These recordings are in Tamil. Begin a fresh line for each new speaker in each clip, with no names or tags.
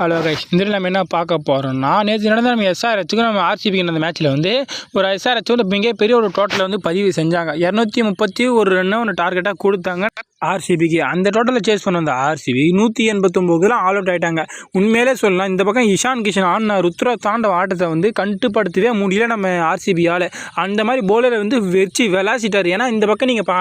ஹலோ கைஸ் இந்த நம்ம என்ன பார்க்க போகிறோம்னா நேற்று நடந்த நம்ம எஸ்ஆர்ஹெச்சுக்கும் நம்ம ஆர்சிபிக்கு நடந்த மேட்ச்சில் வந்து ஒரு எஸ்ஆர்ஹெச் வந்து மிகப்பெரிய ஒரு டோட்டலில் வந்து பதிவு செஞ்சாங்க. இரநூத்தி முப்பத்தி ஒரு ரன்னு ஒன்று டார்கெட்டாக கொடுத்தாங்க. ஆர்சிபிக்கு அந்த டோட்டலில் சேஸ் பண்ண அந்த ஆர்சிபி நூற்றி எண்பத்தொம்போதில் ஆல் அவுட் ஆகிட்டாங்க உண்மையிலே சொல்லலாம் இந்த பக்கம் இஷான் கிஷன் ஆடின ருத்ர தாண்டவ ஆட்டத்தை வந்து கட்டுப்படுத்தவே முடியல நம்ம ஆர்சிபியால் அந்த மாதிரி போலரை வந்து வெச்சு விளாசிட்டார். ஏன்னா இந்த பக்கம் நீங்கள் பா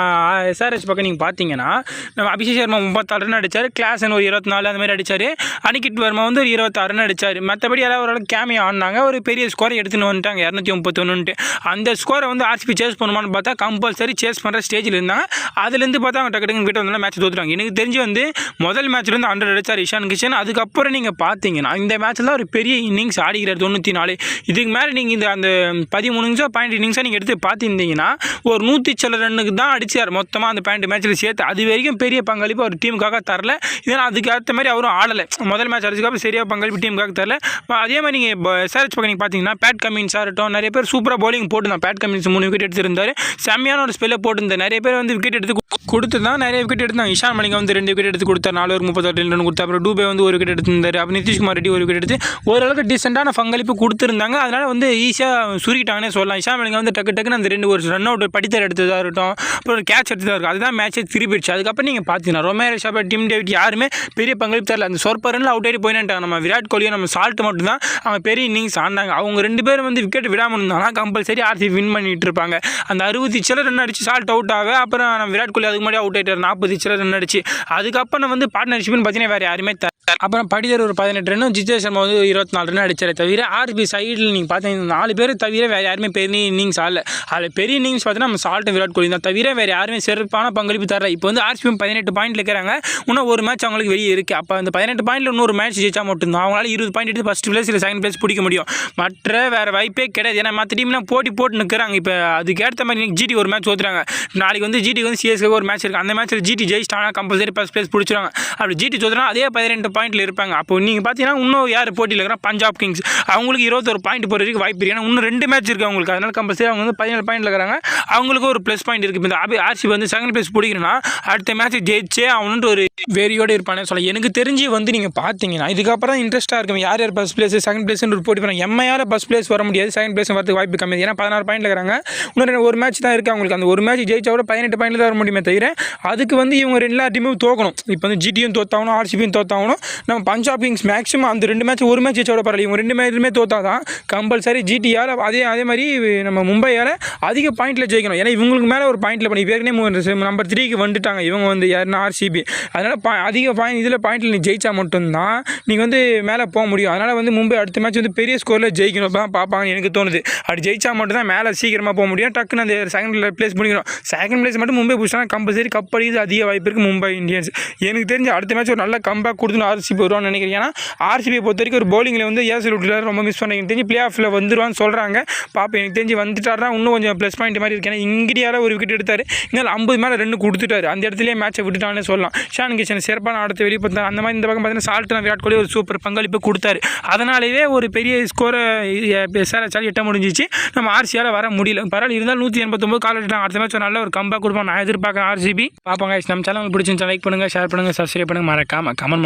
எஸ்ஆர்எஸ் பக்கம் நீங்கள் பார்த்தீங்கன்னா நம்ம அபிஷேக் சர்மா முப்பத்தாறு ரன் அடித்தார் கிளாசன் ஒரு இருபத்தி நாலு அந்த மாதிரி அடித்தார் அனிகிட் வர்மா வந்து ஒரு இருபத்தாறு ரன் அடித்தார் மற்றபடி எல்லாம் ஒரு கேமியா ஆடினாங்க ஒரு பெரிய ஸ்கோரை எடுத்துன்னு வந்துட்டாங்க இரநூத்தி முப்பத்தொன்னுன்ட்டு. அந்த ஸ்கோரை வந்து ஆர்சிபி சேஸ் பண்ணுமான்னு பார்த்தா கம்பல்சரி சேஸ் பண்ணுற ஸ்டேஜில் இருந்தாங்க அதுலேருந்து பார்த்தா அவங்க டக்கு டக்குன்னு கிட்ட வந்து மேட்ச் தோத்துட்டாங்க. எனக்கு தெரிஞ்சு வந்து முதல் மேட்ச்ல இருந்து ஹண்ட்ரட் அடிச்சார் இஷான் கிஷன். அதுக்கப்புறம் நீங்கள் பார்த்தீங்கன்னா இந்த மேட்ச்சில் ஒரு பெரிய இன்னிங்ஸ் ஆடிக்கிறார் தொண்ணூற்றி நாலு. இதுக்கு மேலே நீங்கள் இந்த அந்த பதிமூணு நிமிஷம் பாயிண்ட் இன்னிங்ஸாக நீங்கள் எடுத்து பார்த்துருந்தீங்கன்னா ஒரு நூற்றி சில ரன்னுக்கு தான் அடிச்சார். மொத்தமாக அந்த பாயிண்ட் மேட்ச்சில் சேர்த்து அது வரைக்கும் பெரிய பங்களிப்பு அவர் டீமுக்காக தரல. இதனால் அதுக்கு ஏற்ற மாதிரி அவரும் ஆடலை. முதல் மேட்ச் அடிச்சதுக்கப்புறம் சரியாக பங்களிப்பு டீமுக்காக தரல. அதே மாதிரி நீங்கள் சர்ச் பக்கம் நீங்கள் பார்த்தீங்கன்னா பேட் கமின்ஸ் ஆகட்டும் நிறைய பேர் சூப்பராக bowling போட்டுருந்தான் பேட் கமின்ஸ் மூணு விக்கெட் எடுத்திருந்தார். செம்மையான ஒரு ஸ்பெல்லை போட்டிருந்தார். நிறைய பேர் வந்து விக்கெட் எடுத்து கொடுத்து தான் நிறைய விக்கெட் எடுத்தாங்க இஷான் மலிங்கா வந்து ரெண்டு விக்கெட் எடுத்து கொடுத்தார். நாலு ஒரு முப்பத்தெட்டு ரன் கொடுத்தா அப்புறம் டூபே வந்து ஒரு விக்கெட் எடுத்திருந்தார். அப்புறம் நிதிஷ்குமார் ரெட்டி ஒரு விக்கெட் எடுத்து ஓரளவுக்கு டீசெண்டான பங்களிப்பு கொடுத்துருந்தாங்க. அதனால் வந்து ஈஸியாக சுருக்கிட்டாங்கன்னே சொல்லலாம். இஷான் மலிங்கா வந்து டக்கு டக்குன்னு அந்த ரெண்டு ஒரு ரன் அவுட் படித்தர் எடுத்ததாக இருக்கட்டும். அப்புறம் ஒரு கேட்ச் எடுத்ததாக இருக்கும் அதுதான் மேட்ச்சே திருப்பிடுச்சு அதுக்கப்புறம் நீங்கள் பார்த்தீங்கன்னா ரொமேரோ ஷாபா டீம் டேவிட் யாருமே பெரிய பங்களிப்பு தரல. அந்த சொற்ப ரன்ல அவுட் ஆகி போயிட்டாங்க நம்ம விராட் கோலியும் நம்ம சால்ட் மட்டும்தான். அவங்க பெரிய இன்னிங்ஸ் ஆடினாங்க. அவங்க ரெண்டு பேரும் வந்து விக்கெட் விடாமல் இருந்தாங்கன்னா கம்பல்சரி ஆர்சி வின் பண்ணிட்டு இருப்பாங்க. அந்த அறுபத்தி சில ரன் அடிச்சு சால்ட் அவுட் ஆக அப்புறம் நம்ம விராட் கோலி அதுக்கு முன்னாடி அவுட் ஆயிட்டார். நாற்பது சிலர் ரன் அடிச்சு அதுக்கப்புறம் வந்து பார்ட்னர்ஷிப்னு பார்த்தீங்கன்னா வேறு யாருமே தர அப்புறம் படிதர் ஒரு பதினெட்டு ரன்னும் ஜித்தேஷ் சர்மா வந்து இருபத்தி நாலு ரன் அடிச்சாரே தவிர ஆர்பி சைடில் நீங்கள் பார்த்தீங்கன்னா நாலு பேர் தவிர வேறு யாருமே பெரிய இன்னிங்ஸ் ஆடல. அதில் பெரிய இன்னிங்ஸ் பார்த்தீங்கன்னா நம்ம சால்ட் விராட் கோலி தான். தவிர வேறு யாருமே சிறப்பான பங்களிப்பு தரல. இப்போ வந்து ஆர்சிபி பதினெட்டு பாயிண்ட் இருக்கிறாங்க. இன்னும் ஒரு மேட்ச் அவங்களுக்கு வெளியே இருக்குது அப்போ அந்த பதினெட்டு பாயிண்ட்ல இன்னொரு மேட்ச் ஜெயிச்சா மட்டும்தான். அவங்களால இருபது பாயிண்ட் எடுத்து ஃபஸ்ட் பிளேஸ் இல்லை செகண்ட் பிளேஸ் பிடிக்க முடியும். மற்ற வேறு வாய்ப்பே கிடையாது. ஏன்னா மற்ற டீம்லாம் போட்டி போட்டு நிற்கிறாங்க இப்போ அதுக்கேற்ற மாதிரி ஜிடி ஒரு மேட்ச் ஓத்துறாங்க. நாளைக்கு வந்து ஜிடி வந்து சிஎஸ்கே ஒரு மேட்ச் இருக்குது அந்த மேட்ச்சில் ஜிடி ஜெயிச்சிட்டாங்கன்னா கம்பல்சரி ஃபஸ்ட் பிளேஸ் பிடிச்சிருவாங்க. அப்படி ஜிடி தோத்துனா அதே பதினெட்டு பாயிண்ட்ல இருப்பாங்க. அப்போ நீங்கள் பார்த்தீங்கன்னா இன்னும் யார் போட்டியில் இருக்கிறா பஞ்சாப் கிங்ஸ் அவங்களுக்கு இருபத்தொரு பாயிண்ட் போகிறதுக்கு வாய்ப்பு இருக்குது ஏன்னா இன்னும் ரெண்டு மேட்ச் இருக்குது அவங்களுக்கு. அதனால கம்பல்சரி அவங்க வந்து பதினேழு பாயிண்ட்ல இருக்கிறாங்க அவங்களுக்கு ஒரு ப்ளஸ் பாயிண்ட் இருக்குது இப்போ இந்த அபி ஆர்சி வந்து செகண்ட் பிளேஸ் பிடிக்கணும்னா அடுத்த மேட்ச் ஜெயிச்சே அவனுட்டு ஒரு வெறியோடு இருப்பானே சொல்ல எனக்கு தெரிஞ்சு வந்து நீங்கள் பார்த்தீங்கன்னா இதுக்கப்புறம் இன்ட்ரெஸ்ட்டாக இருக்கும். யார் யார் ஃபஸ்ட் பிளேஸ் செகண்ட் பிளேஸ்னு ஒரு போட்டி போகிறாங்க எம்ஐயால் ஃபஸ்ட் பிளேஸ் வர முடியாது. செகண்ட் பிளேஸ் வரதுக்கு வாய்ப்பு கம்மி. ஏன்னா பதினாறு பாயிண்ட்ல இருக்கிறாங்க இன்னும் ஒரு மேட்ச் தான் இருக்குது அவங்களுக்கு. அந்த ஒரு மேட்ச் ஜெயிச்சா கூட பதினெட்டு பாயிண்ட் தான் வர முடியுமே தவிர அதுக்கு வந்து இவங்க ரெண்டு எல்லா டீமும் தோக்கணும். இப்போ வந்து ஜிடியும் தோத்தாகணும் ஆர்சிபியும் தோத்தாகணும். நம்ம பஞ்சாப் கிங்ஸ் மேக்ஸிமம் அந்த ரெண்டு மேட்ச் ஒரு மேட்ச் வச்சோட பரவாயில்ல. இவங்க ரெண்டு மேட்சுமே தோத்தா தான் கம்பல்சரி ஜிடியால் அதே அதே மாதிரி நம்ம மும்பையால் அதிக பாயிண்ட்டில் ஜெயிக்கணும். ஏன்னா இவங்களுக்கு மேலே ஒரு பாயிண்ட்டில் பண்ணி ஏற்கனவே நம்பர் த்ரீக்கு வந்துட்டாங்க. இவங்க வந்து யாருன்னா ஆர்சிபி அதனால் பா அதிக பாயிண்ட் இதில் பாயிண்ட்டில் நீ ஜெயிச்சா மட்டும்தான் நீங்கள் வந்து மேலே போக முடியும். அதனால் வந்து மும்பை அடுத்த மேட்ச் வந்து பெரிய ஸ்கோரில் ஜெயிக்கணும். தான் பார்ப்பாங்கன்னு எனக்கு தோணுது. அப்படி ஜெயிச்சா மட்டும் தான் மேலே சீக்கிரமாக போக முடியும். டக்குன்னு அந்த செகண்ட் பிளேஸ் பண்ணிக்கணும் செகண்ட் பிளேஸ் மட்டும் மும்பை பிடிச்சா கம்பல்சரி கப் அடிக்கிறது அதிக வாய்ப்பு இருக்குது மும்பை இந்தியன்ஸ். எனக்கு தெரிஞ்சு அடுத்த மேட்ச் ஒரு நல்ல கம்பேக் கொடுத்துன்னு ஆர்சிபி வருவான்னு நினைக்கிறேன். ஏன்னா ஆர்சிபியை பொறுத்த வரைக்கும் ஒரு bowling வந்து ஏசல் விட்டுல ரொம்ப மிஸ் பண்ணி எனக்கு தெரிஞ்சு பிளே ஆஃபில் வந்துருவான்னு சொல்கிறாங்க பாப்பா எனக்கு தெரிஞ்சு வந்துட்டாருன்னா இன்னும் கொஞ்சம் ப்ளஸ் பாயிண்ட் மாதிரி இருக்கு. ஏன்னா இங்கிரியாவில் ஒரு விக்கெட் எடுத்தார். இருந்தாலும் ஐம்பது மேலே ரெண்டு கொடுத்துட்டாரு. அந்த இடத்துலயே மேட்சை விட்டுட்டான்னு சொல்லலாம். ஷான் கிஷன் சிறப்பான வெளியே பார்த்தா அந்த மாதிரி இந்த பக்கம் பார்த்தீங்கன்னா சால்ட்னா விராட் கோலி ஒரு சூப்பர் பங்களிப்பு கொடுத்தாரு. அதனாலேயே ஒரு பெரிய ஸ்கோரை எஸ்ஆர்எச்சால் எட்ட முடிஞ்சிச்சு. நம்ம ஆர்சியால் வர முடியல. பரவாயில்ல இருந்தாலும் நூற்றி எண்பத்தொம்பது கால் அடுத்த மேட்ச் நல்ல ஒரு கம்பேக் கொடுப்போம் நான் எதிர்பார்க்குறேன் ஆர்சிபி பார்ப்போங்க நம்ம சேனல் பிடிச்சிருந்தா லைக் பண்ணுங்கள் ஷேர் பண்ணுங்கள் சப்ஸ்கிரைப் பண்ணுங்கள் மறக்காமல் கமெண்ட்